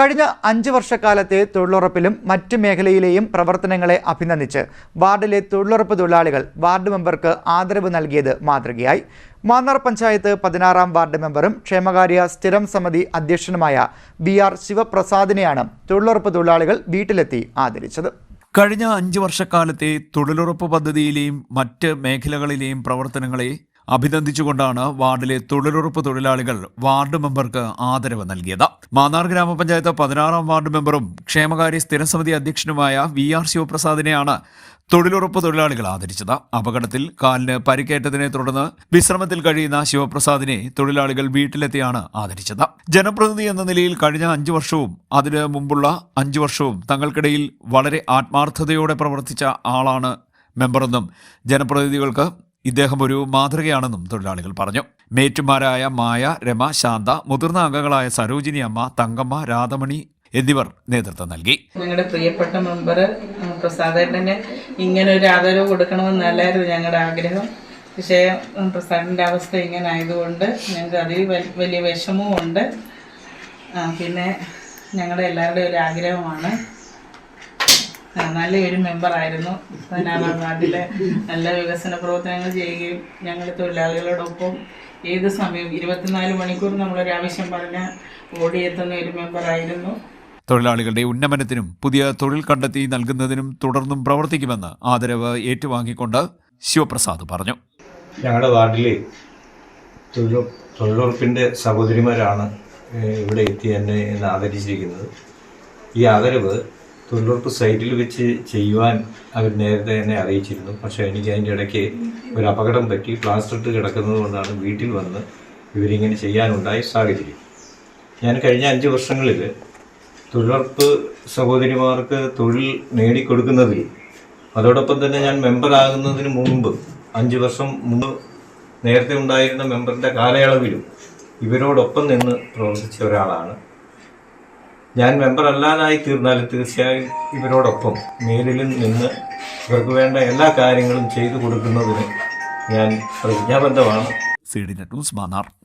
കഴിഞ്ഞ അഞ്ച് വർഷക്കാലത്തെ തൊഴിലുറപ്പിലും മറ്റ് മേഖലയിലെയും പ്രവർത്തനങ്ങളെ അഭിനന്ദിച്ച് വാർഡിലെ തൊഴിലുറപ്പ് തൊഴിലാളികൾ വാർഡ് മെമ്പർക്ക് ആദരവ് നൽകിയത് മാതൃകയായി. മാന്നാർ പഞ്ചായത്ത് പതിനാറാം വാർഡ് മെമ്പറും ക്ഷേമകാര്യ സ്ഥിരം സമിതി അധ്യക്ഷനുമായ ബി ആർ ശിവപ്രസാദിനെയാണ് തൊഴിലുറപ്പ് തൊഴിലാളികൾ വീട്ടിലെത്തി ആദരിച്ചത്. കഴിഞ്ഞ അഞ്ച് വർഷക്കാലത്തെ തൊഴിലുറപ്പ് പദ്ധതിയിലെയും മറ്റ് മേഖലകളിലെയും പ്രവർത്തനങ്ങളെ അഭിനന്ദിച്ചുകൊണ്ടാണ് വാർഡിലെ തൊഴിലുറപ്പ് തൊഴിലാളികൾ വാർഡ് മെമ്പർക്ക് ആദരവ് നൽകിയത്. മാന്നാർ ഗ്രാമപഞ്ചായത്ത് പതിനാറാം വാർഡ് മെമ്പറും ക്ഷേമകാര്യ സ്ഥിരസമിതി അധ്യക്ഷനുമായ വി ആർ ശിവപ്രസാദിനെയാണ് തൊഴിലുറപ്പ് തൊഴിലാളികൾ ആദരിച്ചത്. അപകടത്തിൽ കാലിന് പരിക്കേറ്റതിനെ തുടർന്ന് വിശ്രമത്തിൽ കഴിയുന്ന ശിവപ്രസാദിനെ തൊഴിലാളികൾ വീട്ടിലെത്തിയാണ് ആദരിച്ചത്. ജനപ്രതിനിധി എന്ന നിലയിൽ കഴിഞ്ഞ അഞ്ചു വർഷവും അതിന് മുമ്പുള്ള അഞ്ചു വർഷവും തങ്ങൾക്കിടയിൽ വളരെ ആത്മാർത്ഥതയോടെ പ്രവർത്തിച്ച ആളാണ് മെമ്പറെന്നും ജനപ്രതിനിധികൾക്ക് ഇദ്ദേഹം ഒരു മാതൃകയാണെന്നും തൊഴിലാളികൾ പറഞ്ഞു. മേറ്റുമാരായ മായ രമ ശാന്ത മുതിർന്ന അംഗങ്ങളായ സരോജിനി അമ്മ തങ്കമ്മ രാധമണി എന്നിവർ നേതൃത്വം നൽകി. ഞങ്ങളുടെ പ്രിയപ്പെട്ട മെമ്പർ പ്രസാദേട്ടന് ഇങ്ങനെ ഒരു ആദരവ് കൊടുക്കണമെന്നല്ലായിരുന്നു ഞങ്ങളുടെ ആഗ്രഹം. പക്ഷേ പ്രസാദിന്റെ അവസ്ഥ ഇങ്ങനെ ആയതുകൊണ്ട് ഞങ്ങൾക്ക് അതിൽ വലിയ വിഷമവും ഉണ്ട് പിന്നെ ഞങ്ങളുടെ എല്ലാവരുടെയും ഒരു ആഗ്രഹമാണ് നല്ലൊരു മെമ്പർ ആയിരുന്നു. വാർഡിലെ നല്ല വികസന പ്രവർത്തനങ്ങൾ ചെയ്യുകയും ഞങ്ങൾ തൊഴിലാളികളോടൊപ്പം ഏത് സമയവും ഇരുപത്തിനാല് മണിക്കൂർ നമ്മളൊരു ആവശ്യം പറഞ്ഞ ഓടിയെത്തുന്ന ഒരു മെമ്പർ ആയിരുന്നു. തൊഴിലാളികളുടെ ഉന്നമനത്തിനും പുതിയ തൊഴിൽ കണ്ടെത്തി നൽകുന്നതിനും തുടർന്നും പ്രവർത്തിക്കുമെന്ന് ആദരവ് ഏറ്റുവാങ്ങിക്കൊണ്ട് ശിവപ്രസാദ് പറഞ്ഞു. ഞങ്ങളുടെ വാർഡിൽ തൊഴിലു തൊഴിലുറപ്പിന്റെ സഹോദരിമാരാണ് ഇവിടെ എത്തി എന്നെ ആദരിച്ചിരിക്കുന്നത്. ഈ ആദരവ് തൊഴിലുറപ്പ് സൈറ്റിൽ വെച്ച് ചെയ്യുവാൻ അവർ നേരത്തെ തന്നെ അറിയിച്ചിരുന്നു. പക്ഷേ എനിക്ക് അതിന്റെ ഇടയ്ക്ക് ഒരു അപകടം പറ്റി. പ്ലാസ്റ്റർ ഇട്ട് കിടക്കുന്നത് കൊണ്ടാണ് വീട്ടിൽ വന്ന് ഇവരിങ്ങനെ ചെയ്യാനുണ്ടായ സാഹചര്യം. ഞാൻ കഴിഞ്ഞ അഞ്ച് വർഷങ്ങളിൽ തൊഴിലുറപ്പ് സഹോദരിമാർക്ക് തൊഴിൽ നേടിക്കൊടുക്കുന്നതിൽ അതോടൊപ്പം തന്നെ ഞാൻ മെമ്പറാകുന്നതിന് മുമ്പ് അഞ്ച് വർഷം മുമ്പ് നേരത്തെ ഉണ്ടായിരുന്ന മെമ്പറിന്റെ കാലയളവിലും ഇവരോടൊപ്പം നിന്ന് പ്രവർത്തിച്ച ഒരാളാണ് ഞാൻ മെമ്പർ അല്ലാതായി തീർന്നാലും തീർച്ചയായും ഇവരോടൊപ്പം മേലിലും നിന്ന് ഇവർക്ക് വേണ്ട എല്ലാ കാര്യങ്ങളും ചെയ്തു കൊടുക്കുന്നതിന് ഞാൻ പ്രതിജ്ഞാബദ്ധമാണ്. C D net news